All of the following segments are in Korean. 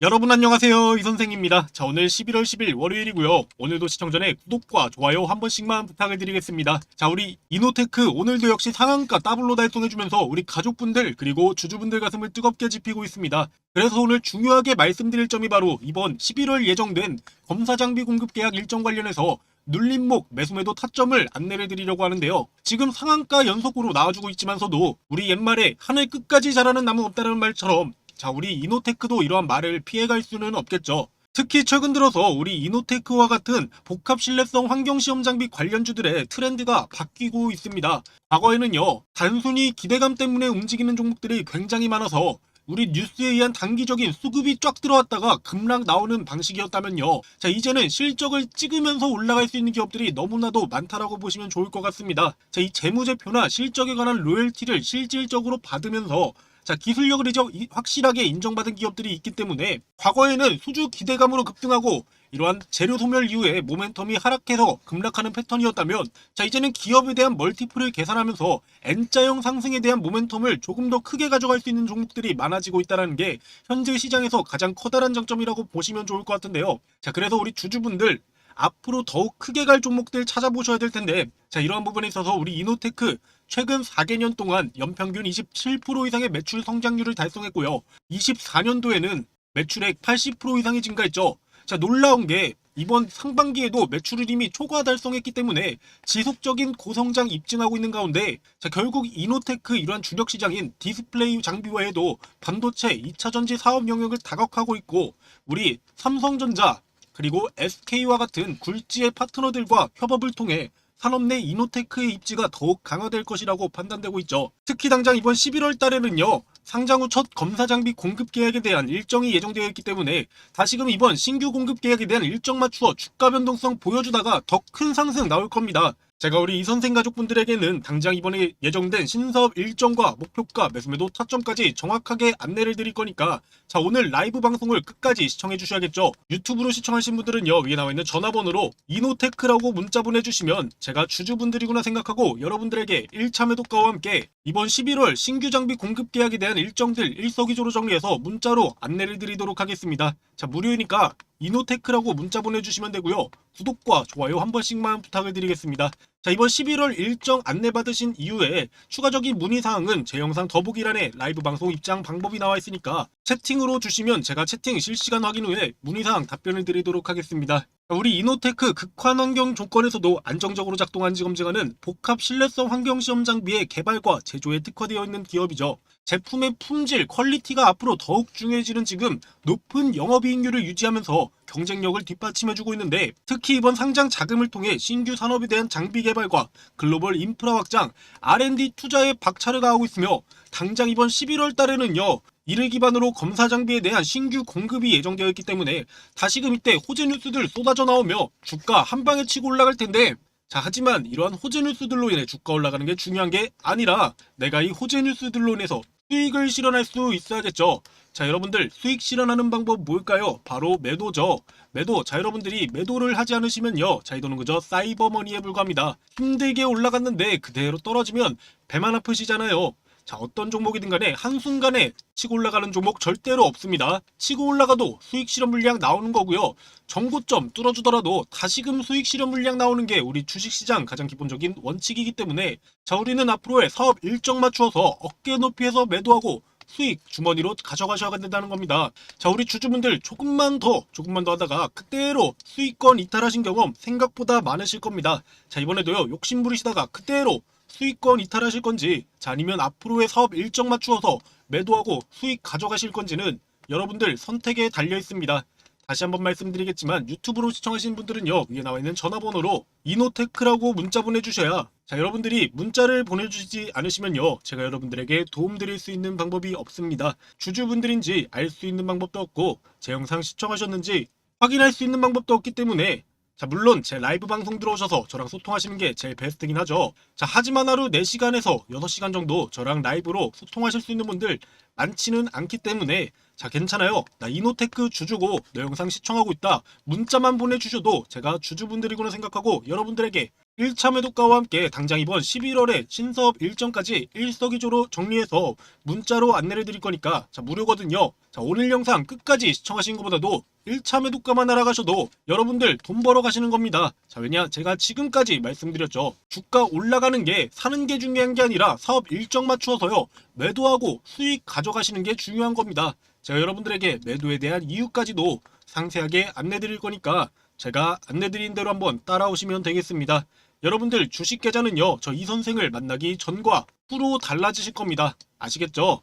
여러분 안녕하세요. 이 선생입니다. 자 오늘 11월 10일 월요일이고요. 오늘도 시청 전에 구독과 좋아요 한 번씩만 부탁을 드리겠습니다. 자 우리 이노테크 오늘도 역시 상한가 더블로 달성해주면서 우리 가족분들 그리고 주주분들 가슴을 뜨겁게 지피고 있습니다. 그래서 오늘 중요하게 말씀드릴 점이 바로 이번 11월 예정된 검사 장비 공급 계약 일정 관련해서 눌림목 매수매도 타점을 안내를 드리려고 하는데요. 지금 상한가 연속으로 나와주고 있지만서도 우리 옛말에 하늘 끝까지 자라는 나무 없다는 말처럼 자 우리 이노테크도 이러한 말을 피해갈 수는 없겠죠. 특히 최근 들어서 우리 이노테크와 같은 복합 신뢰성 환경시험 장비 관련주들의 트렌드가 바뀌고 있습니다. 과거에는요 단순히 기대감 때문에 움직이는 종목들이 굉장히 많아서 우리 뉴스에 의한 단기적인 수급이 쫙 들어왔다가 급락 나오는 방식이었다면요. 자, 이제는 실적을 찍으면서 올라갈 수 있는 기업들이 너무나도 많다라고 보시면 좋을 것 같습니다. 자, 이 재무제표나 실적에 관한 로열티를 실질적으로 받으면서 자, 기술력을 이제 확실하게 인정받은 기업들이 있기 때문에 과거에는 수주 기대감으로 급등하고 이러한 재료 소멸 이후에 모멘텀이 하락해서 급락하는 패턴이었다면 자 이제는 기업에 대한 멀티플을 계산하면서 N자형 상승에 대한 모멘텀을 조금 더 크게 가져갈 수 있는 종목들이 많아지고 있다는 게 현재 시장에서 가장 커다란 장점이라고 보시면 좋을 것 같은데요. 자 그래서 우리 주주분들 앞으로 더욱 크게 갈 종목들 찾아보셔야 될 텐데 자 이러한 부분에 있어서 우리 이노테크 최근 4개년 동안 연평균 27% 이상의 매출 성장률을 달성했고요. 24년도에는 매출액 80% 이상이 증가했죠. 자 놀라운 게 이번 상반기에도 매출을 이미 초과 달성했기 때문에 지속적인 고성장 입증하고 있는 가운데 자 결국 이노테크 이러한 주력 시장인 디스플레이 장비 외에도 반도체 2차 전지 사업 영역을 다각하고 있고 우리 삼성전자 그리고 SK와 같은 굴지의 파트너들과 협업을 통해 산업 내 이노테크의 입지가 더욱 강화될 것이라고 판단되고 있죠. 특히 당장 이번 11월 달에는요. 상장 후 첫 검사 장비 공급 계약에 대한 일정이 예정되어 있기 때문에 다시금 이번 신규 공급 계약에 대한 일정 맞추어 주가 변동성 보여주다가 더 큰 상승 나올 겁니다. 제가 우리 이 선생 가족분들에게는 당장 이번에 예정된 신사업 일정과 목표가 매수매도 타점까지 정확하게 안내를 드릴 거니까 자 오늘 라이브 방송을 끝까지 시청해 주셔야겠죠? 유튜브로 시청하신 분들은요 위에 나와 있는 전화번호로 이노테크라고 문자 보내주시면 제가 주주분들이구나 생각하고 여러분들에게 1차 매도가와 함께 이번 11월 신규 장비 공급 계약에 대한 일정들 일석이조로 정리해서 문자로 안내를 드리도록 하겠습니다. 자 무료이니까 이노테크라고 문자 보내주시면 되고요 구독과 좋아요 한 번씩만 부탁을 드리겠습니다 자 이번 11월 일정 안내 받으신 이후에 추가적인 문의사항은 제 영상 더보기란에 라이브 방송 입장 방법이 나와 있으니까 채팅으로 주시면 제가 채팅 실시간 확인 후에 문의사항 답변을 드리도록 하겠습니다. 우리 이노테크 극환 환경 조건에서도 안정적으로 작동한지 검증하는 복합 신뢰성 환경 시험 장비의 개발과 제조에 특화되어 있는 기업이죠. 제품의 품질, 퀄리티가 앞으로 더욱 중요해지는 지금 높은 영업이익률을 유지하면서 경쟁력을 뒷받침해주고 있는데 특히 이번 상장 자금을 통해 신규 산업에 대한 장비 개발과 글로벌 인프라 확장, R&D 투자에 박차를 가하고 있으며 당장 이번 11월 달에는요. 이를 기반으로 검사 장비에 대한 신규 공급이 예정되어 있기 때문에 다시금 이때 호재 뉴스들 쏟아져 나오며 주가 한 방에 치고 올라갈 텐데 자 하지만 이러한 호재 뉴스들로 인해 주가 올라가는 게 중요한 게 아니라 내가 이 호재 뉴스들로 인해서 수익을 실현할 수 있어야겠죠. 자 여러분들 수익 실현하는 방법 뭘까요? 바로 매도죠. 매도. 자 여러분들이 매도를 하지 않으시면요. 자 이도는 그저 사이버머니에 불과합니다. 힘들게 올라갔는데 그대로 떨어지면 배만 아프시잖아요. 자 어떤 종목이든 간에 한순간에 치고 올라가는 종목 절대로 없습니다. 치고 올라가도 수익 실현 물량 나오는 거고요. 정고점 뚫어주더라도 다시금 수익 실현 물량 나오는 게 우리 주식시장 가장 기본적인 원칙이기 때문에 자 우리는 앞으로의 사업 일정 맞추어서 어깨 높이에서 매도하고 수익 주머니로 가져가셔야 된다는 겁니다. 자, 우리 주주분들 조금만 더, 조금만 더 하다가 그대로 수익권 이탈하신 경험 생각보다 많으실 겁니다. 자, 이번에도요, 욕심 부리시다가 그대로 수익권 이탈하실 건지, 자, 아니면 앞으로의 사업 일정 맞추어서 매도하고 수익 가져가실 건지는 여러분들 선택에 달려 있습니다. 다시 한번 말씀드리겠지만 유튜브로 시청하시는 분들은요 위에 나와 있는 전화번호로 이노테크라고 문자 보내주셔야 자 여러분들이 문자를 보내주시지 않으시면요 제가 여러분들에게 도움드릴 수 있는 방법이 없습니다 주주분들인지 알 수 있는 방법도 없고 제 영상 시청하셨는지 확인할 수 있는 방법도 없기 때문에 자 물론 제 라이브 방송 들어오셔서 저랑 소통하시는 게 제일 베스트긴 하죠 자 하지만 하루 4시간에서 6시간 정도 저랑 라이브로 소통하실 수 있는 분들 많지는 않기 때문에 자, 괜찮아요. 나 이노테크 주주고 내 영상 시청하고 있다. 문자만 보내주셔도 제가 주주분들이구나 생각하고 여러분들에게 1차 매도가와 함께 당장 이번 11월에 신사업 일정까지 일석이조로 정리해서 문자로 안내를 드릴 거니까 자, 무료거든요. 자, 오늘 영상 끝까지 시청하신 것보다도 1차 매도가만 알아가셔도 여러분들 돈 벌어 가시는 겁니다. 자, 왜냐? 제가 지금까지 말씀드렸죠. 주가 올라가는 게 사는 게 중요한 게 아니라 사업 일정 맞추어서요. 매도하고 수익 가져가시는 게 중요한 겁니다. 제가 여러분들에게 매도에 대한 이유까지도 상세하게 안내 드릴 거니까 제가 안내 드린 대로 한번 따라오시면 되겠습니다. 여러분들 주식 계좌는요, 저 이 선생을 만나기 전과 후로 달라지실 겁니다. 아시겠죠?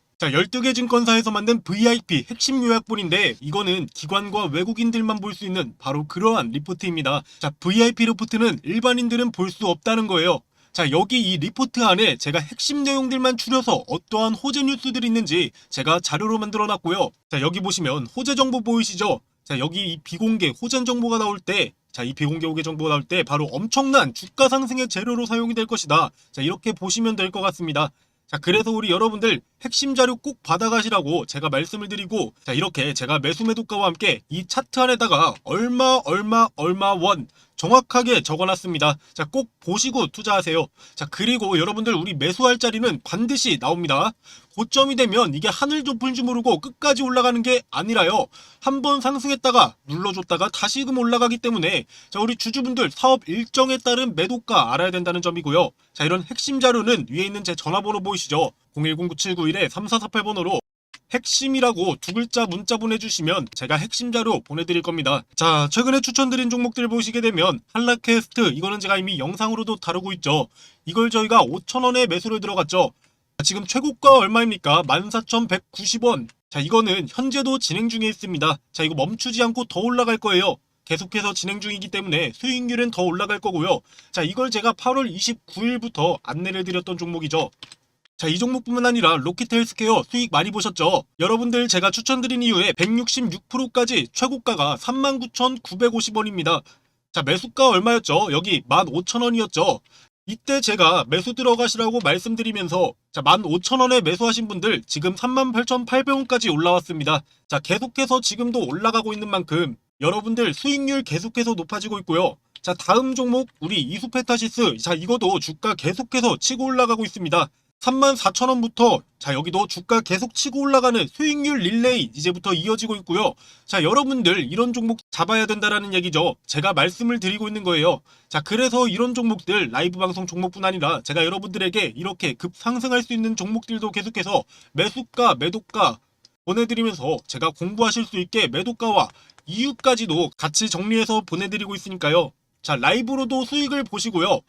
자, 12개 증권사에서 만든 VIP 핵심 요약본인데 이거는 기관과 외국인들만 볼 수 있는 바로 그러한 리포트입니다. 자, VIP 리포트는 일반인들은 볼 수 없다는 거예요. 자, 여기 이 리포트 안에 제가 핵심 내용들만 추려서 어떠한 호재 뉴스들이 있는지 제가 자료로 만들어 놨고요. 자, 여기 보시면 호재 정보 보이시죠? 자, 여기 이 비공개 호재 정보가 나올 때 자, 이 비공개 호재 정보가 나올 때 바로 엄청난 주가 상승의 재료로 사용이 될 것이다. 자, 이렇게 보시면 될 것 같습니다. 자, 그래서 우리 여러분들 핵심 자료 꼭 받아가시라고 제가 말씀을 드리고, 자, 이렇게 제가 매수 매도가와 함께 이 차트 안에다가 얼마, 얼마, 얼마 원 정확하게 적어놨습니다. 자, 꼭 보시고 투자하세요. 자, 그리고 여러분들 우리 매수할 자리는 반드시 나옵니다. 고점이 되면 이게 하늘 좁은 줄 모르고 끝까지 올라가는 게 아니라요. 한번 상승했다가 눌러줬다가 다시금 올라가기 때문에 자 우리 주주분들 사업 일정에 따른 매도가 알아야 된다는 점이고요. 자 이런 핵심 자료는 위에 있는 제 전화번호 보이시죠? 0109791-3448번호로 핵심이라고 두 글자 문자 보내주시면 제가 핵심 자료 보내드릴 겁니다. 자, 최근에 추천드린 종목들 보시게 되면 한라캐스트 이거는 제가 이미 영상으로도 다루고 있죠. 이걸 저희가 5천원에 매수를 들어갔죠. 지금 최고가 얼마입니까? 14,190원. 자, 이거는 현재도 진행 중에 있습니다. 자, 이거 멈추지 않고 더 올라갈 거예요. 계속해서 진행 중이기 때문에 수익률은 더 올라갈 거고요. 자, 이걸 제가 8월 29일부터 안내를 드렸던 종목이죠. 자, 이 종목뿐만 아니라 로키트 헬스케어 수익 많이 보셨죠? 여러분들 제가 추천드린 이후에 166%까지 최고가가 39,950원입니다. 자, 매수가 얼마였죠? 여기 15,000원이었죠? 이때 제가 매수 들어가시라고 말씀드리면서 자 15,000원에 매수하신 분들 지금 38,800원까지 올라왔습니다. 자 계속해서 지금도 올라가고 있는 만큼 여러분들 수익률 계속해서 높아지고 있고요. 자 다음 종목 우리 이수페타시스 자 이거도 주가 계속해서 치고 올라가고 있습니다. 34,000원부터 자 여기도 주가 계속 치고 올라가는 수익률 릴레이 이제부터 이어지고 있고요. 자 여러분들 이런 종목 잡아야 된다라는 얘기죠. 제가 말씀을 드리고 있는 거예요. 자 그래서 이런 종목들 라이브 방송 종목뿐 아니라 제가 여러분들에게 이렇게 급상승할 수 있는 종목들도 계속해서 매수가 매도가 보내드리면서 제가 공부하실 수 있게 매도가와 이유까지도 같이 정리해서 보내드리고 있으니까요. 자 라이브로도 수익을 보시고요.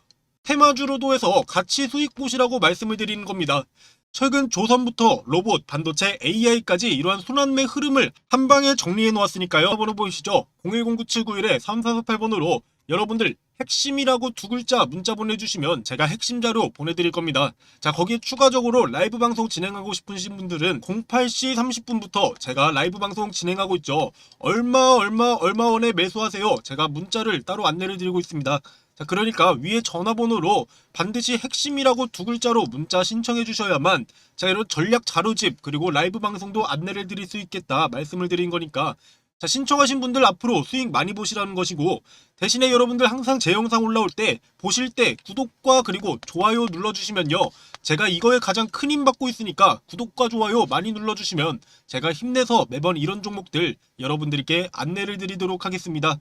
테마주로도 해서 같이 수익 보시라고 말씀을 드리는 겁니다. 최근 조선부터 로봇, 반도체, AI까지 이러한 순환매 흐름을 한 방에 정리해 놓았으니까요. 번호 보이시죠? 0109791-3448번으로 여러분들 핵심이라고 두 글자 문자 보내주시면 제가 핵심 자료 보내드릴 겁니다. 자 거기에 추가적으로 라이브 방송 진행하고 싶으신 분들은 08시 30분부터 제가 라이브 방송 진행하고 있죠. 얼마 얼마 얼마 원에 매수하세요. 제가 문자를 따로 안내를 드리고 있습니다. 자, 그러니까 위에 전화번호로 반드시 핵심이라고 두 글자로 문자 신청해 주셔야만 자, 이런 전략 자료집 그리고 라이브 방송도 안내를 드릴 수 있겠다 말씀을 드린 거니까 자, 신청하신 분들 앞으로 수익 많이 보시라는 것이고 대신에 여러분들 항상 제 영상 올라올 때 보실 때 구독과 그리고 좋아요 눌러주시면요. 제가 이거에 가장 큰 힘 받고 있으니까 구독과 좋아요 많이 눌러주시면 제가 힘내서 매번 이런 종목들 여러분들께 안내를 드리도록 하겠습니다.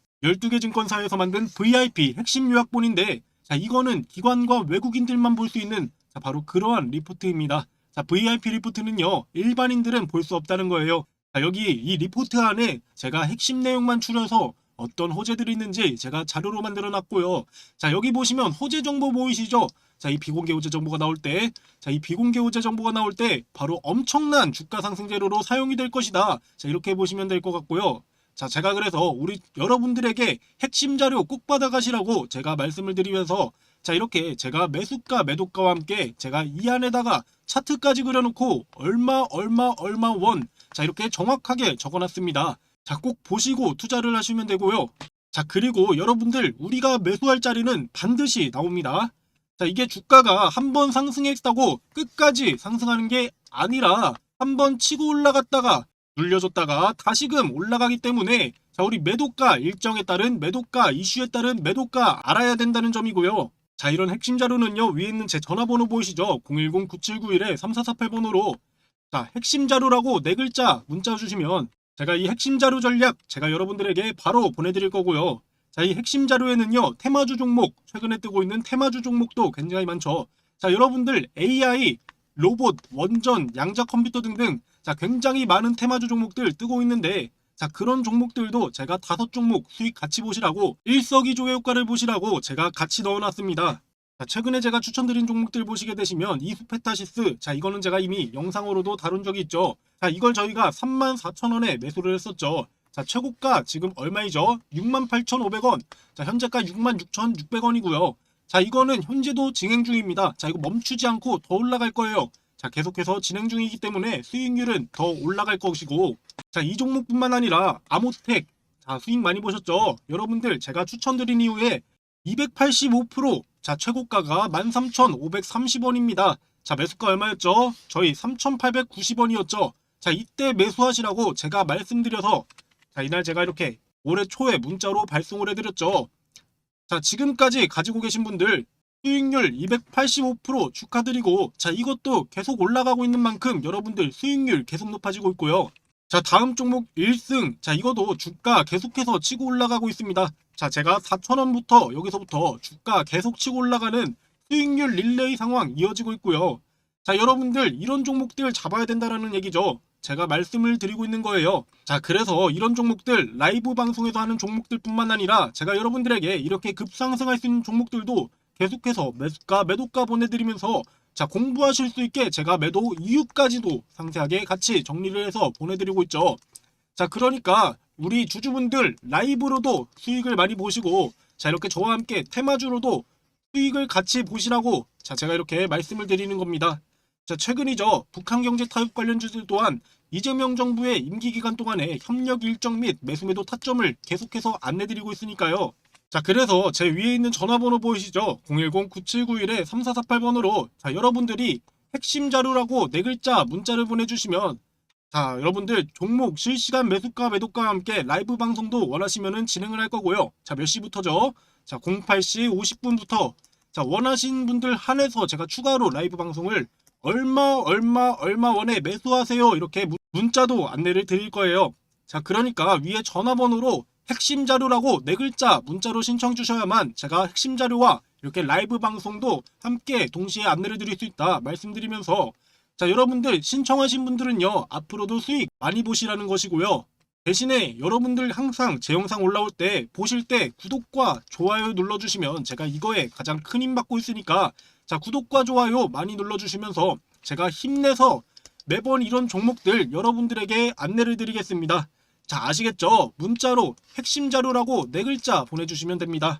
12개 증권사에서 만든 VIP 핵심 요약본인데 자, 이거는 기관과 외국인들만 볼 수 있는 자, 바로 그러한 리포트입니다. 자, VIP 리포트는요, 일반인들은 볼 수 없다는 거예요. 자, 여기 이 리포트 안에 제가 핵심 내용만 추려서 어떤 호재들이 있는지 제가 자료로 만들어 놨고요. 자, 여기 보시면 호재 정보 보이시죠? 자, 이 비공개 호재 정보가 나올 때, 자, 이 비공개 호재 정보가 나올 때 바로 엄청난 주가 상승 재료로 사용이 될 것이다. 자, 이렇게 보시면 될 것 같고요. 자, 제가 그래서 우리 여러분들에게 핵심 자료 꼭 받아가시라고 제가 말씀을 드리면서 자, 이렇게 제가 매수가, 매도가와 함께 제가 이 안에다가 차트까지 그려놓고 얼마, 얼마, 얼마 원 자, 이렇게 정확하게 적어놨습니다. 자, 꼭 보시고 투자를 하시면 되고요. 자, 그리고 여러분들 우리가 매수할 자리는 반드시 나옵니다. 자, 이게 주가가 한 번 상승했다고 끝까지 상승하는 게 아니라 한 번 치고 올라갔다가 눌려줬다가 다시금 올라가기 때문에 자, 우리 매도가 일정에 따른 매도가 이슈에 따른 매도가 알아야 된다는 점이고요. 자, 이런 핵심 자료는요. 위에 있는 제 전화번호 보이시죠? 010-9791-3448번호로 자, 핵심 자료라고 네 글자 문자 주시면 제가 이 핵심 자료 전략 제가 여러분들에게 바로 보내드릴 거고요. 자, 이 핵심 자료에는요, 테마주 종목, 최근에 뜨고 있는 테마주 종목도 굉장히 많죠. 자, 여러분들 AI, 로봇, 원전, 양자 컴퓨터 등등, 자, 굉장히 많은 테마주 종목들 뜨고 있는데, 자, 그런 종목들도 제가 다섯 종목 수익 같이 보시라고, 일석이조의 효과를 보시라고 제가 같이 넣어놨습니다. 자, 최근에 제가 추천드린 종목들 보시게 되시면, 이수페타시스, 자, 이거는 제가 이미 영상으로도 다룬 적이 있죠. 자, 이걸 저희가 34,000원에 매수를 했었죠. 자, 최고가 지금 얼마이죠? 68,500원. 자, 현재가 66,600원이고요. 자, 이거는 현재도 진행 중입니다. 자, 이거 멈추지 않고 더 올라갈 거예요. 자, 계속해서 진행 중이기 때문에 수익률은 더 올라갈 것이고. 자, 이 종목뿐만 아니라 아모텍. 자, 수익 많이 보셨죠? 여러분들 제가 추천드린 이후에 285% 자, 최고가가 13,530원입니다. 자, 매수가 얼마였죠? 저희 3,890원이었죠. 자, 이때 매수하시라고 제가 말씀드려서 자, 이날 제가 이렇게 올해 초에 문자로 발송을 해드렸죠. 자, 지금까지 가지고 계신 분들 수익률 285% 축하드리고 자, 이것도 계속 올라가고 있는 만큼 여러분들 수익률 계속 높아지고 있고요. 자, 다음 종목 1승. 자, 이것도 주가 계속해서 치고 올라가고 있습니다. 자, 제가 4,000원부터 여기서부터 주가 계속 치고 올라가는 수익률 릴레이 상황 이어지고 있고요. 자, 여러분들 이런 종목들 잡아야 된다라는 얘기죠. 제가 말씀을 드리고 있는 거예요. 자, 그래서 이런 종목들 라이브 방송에서 하는 종목들뿐만 아니라 제가 여러분들에게 이렇게 급상승할 수 있는 종목들도 계속해서 매수가, 매도가 보내드리면서 자, 공부하실 수 있게 제가 매도 이유까지도 상세하게 같이 정리를 해서 보내드리고 있죠. 자, 그러니까 우리 주주분들 라이브로도 수익을 많이 보시고 자, 이렇게 저와 함께 테마주로도 수익을 같이 보시라고 자, 제가 이렇게 말씀을 드리는 겁니다. 자, 최근이죠. 북한 경제 타협 관련 주들 또한 이재명 정부의 임기 기간 동안에 협력 일정 및 매수 매도 타점을 계속해서 안내드리고 있으니까요. 자, 그래서 제 위에 있는 전화번호 보이시죠? 010-9791-3448번으로 자, 여러분들이 핵심 자료라고 네 글자 문자를 보내주시면 자, 여러분들 종목 실시간 매수가 매도가와 함께 라이브 방송도 원하시면은 진행을 할 거고요. 자, 몇 시부터죠? 자, 08시 50분부터 자, 원하신 분들 한해서 제가 추가로 라이브 방송을 얼마 얼마 얼마 원에 매수하세요 이렇게 문- 문자도 안내를 드릴 거예요. 자 그러니까 위에 전화번호로 핵심 자료라고 네 글자 문자로 신청 주셔야만 제가 핵심 자료와 이렇게 라이브 방송도 함께 동시에 안내를 드릴 수 있다 말씀드리면서 자 여러분들 신청하신 분들은요 앞으로도 수익 많이 보시라는 것이고요. 대신에 여러분들 항상 제 영상 올라올 때 보실 때 구독과 좋아요 눌러주시면 제가 이거에 가장 큰 힘 받고 있으니까 자 구독과 좋아요 많이 눌러주시면서 제가 힘내서 매번 이런 종목들 여러분들에게 안내를 드리겠습니다. 자 아시겠죠? 문자로 핵심 자료라고 네 글자 보내주시면 됩니다.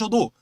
셔도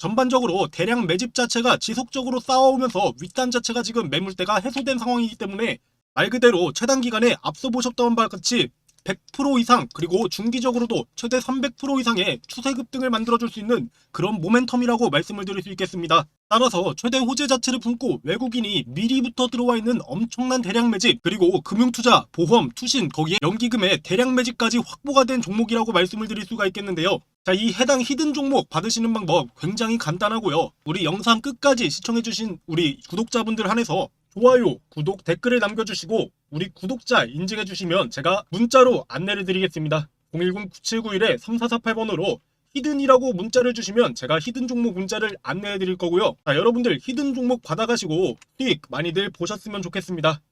전반적으로 대량 매집 자체가 지속적으로 쌓아오면서 윗단 자체가 지금 매물대가 해소된 상황이기 때문에 말 그대로 최단 기간에 앞서 보셨던 바와 같이 100% 이상 그리고 중기적으로도 최대 300% 이상의 추세 급등을 만들어줄 수 있는 그런 모멘텀이라고 말씀을 드릴 수 있겠습니다. 따라서 최대 호재 자체를 품고 외국인이 미리부터 들어와 있는 엄청난 대량 매집 그리고 금융투자, 보험, 투신 거기에 연기금의 대량 매집까지 확보가 된 종목이라고 말씀을 드릴 수가 있겠는데요. 자, 이 해당 히든 종목 받으시는 방법 굉장히 간단하고요. 우리 영상 끝까지 시청해주신 우리 구독자분들 한해서 좋아요, 구독, 댓글을 남겨주시고 우리 구독자 인증해주시면 제가 문자로 안내를 드리겠습니다. 010-9791-3448번으로 히든이라고 문자를 주시면 제가 히든 종목 문자를 안내해 드릴 거고요. 자, 여러분들 히든 종목 받아가시고 수익 많이들 보셨으면 좋겠습니다.